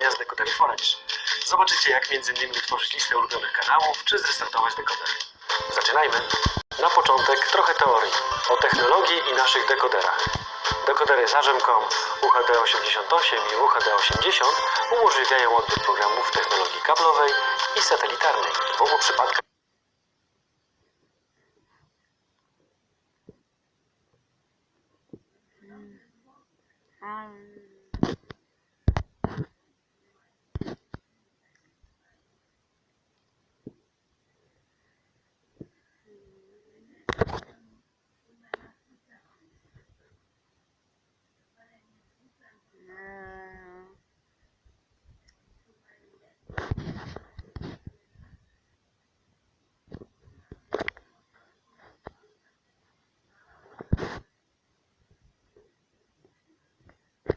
z dekoderem poradzisz. Zobaczycie, jak między innymi utworzyć listę ulubionych kanałów, czy zrestartować dekoder. Zaczynajmy. Na początek trochę teorii o technologii i naszych dekoderach. Dekodery Zarzem.com UHD88 i UHD80 umożliwiają odbiór programów technologii kablowej i satelitarnej. W obu przypadkach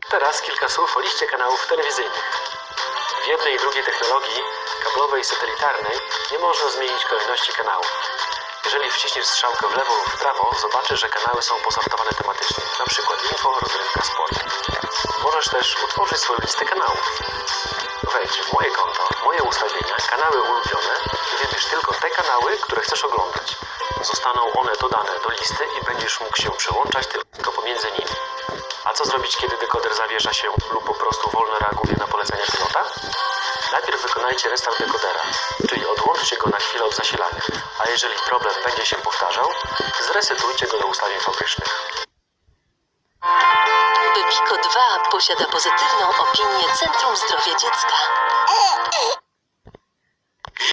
Teraz kilka słów o liście kanałów telewizyjnych. W jednej i drugiej technologii, kablowej i satelitarnej, nie można zmienić kolejności kanałów. Jeżeli wciśniesz strzałkę w lewo lub w prawo, zobaczysz, że kanały są posortowane tematycznie, przykład info, rozrywka, sport. Możesz też utworzyć swoją listę kanałów. Wejdź w moje konto, moje ustawienia, kanały ulubione i wybierz tylko te kanały, które chcesz oglądać. Zostaną one dodane do listy i będziesz mógł się przełączać tylko. A co zrobić, kiedy dekoder zawiesza się lub po prostu wolno reaguje na polecenia pilota? Najpierw wykonajcie restart dekodera, czyli odłączcie go na chwilę od zasilania, a jeżeli problem będzie się powtarzał, zresetujcie go do ustawień fabrycznych. Bebiko 2 posiada pozytywną opinię Centrum Zdrowia Dziecka.